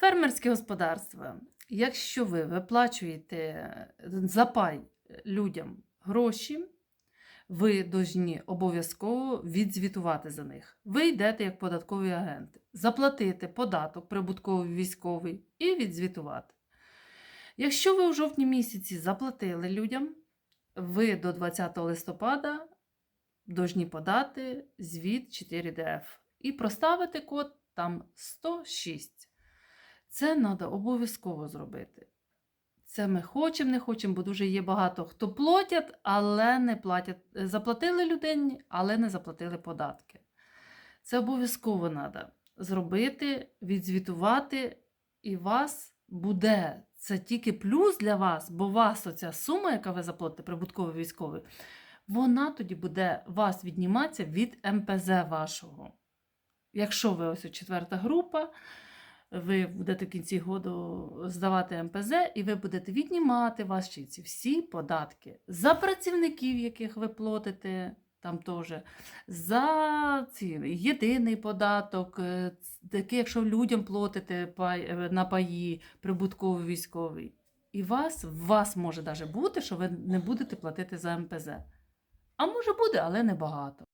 Фермерське господарство. Якщо ви виплачуєте за пай людям гроші, ви повинні обов'язково відзвітувати за них. Ви йдете як податкові агенти, заплатити податок прибутковий військовий і відзвітувати. Якщо ви у жовтні місяці заплатили людям, ви до 20 листопада повинні подати звіт 4DF і проставити код там 106. Це треба обов'язково зробити. Це ми хочемо, не хочемо, бо дуже є багато хто платять, але не платять. Заплатили людині, але не заплатили податки. Це обов'язково треба зробити, відзвітувати, і вас буде. Це тільки плюс для вас, бо вас оця сума, яка ви заплатите, прибутковий військовий, вона тоді буде вас відніматися від МПЗ вашого. Якщо ви ось четверта група, ви будете в кінці году здавати МПЗ, і ви будете віднімати ваші ці всі податки за працівників, яких ви платите, там теж, за ці, єдиний податок, е, такий, якщо людям платите е, на паї, прибутковий військовий. І вас, вас може навіть бути, що ви не будете платити за МПЗ. А може буде, але небагато.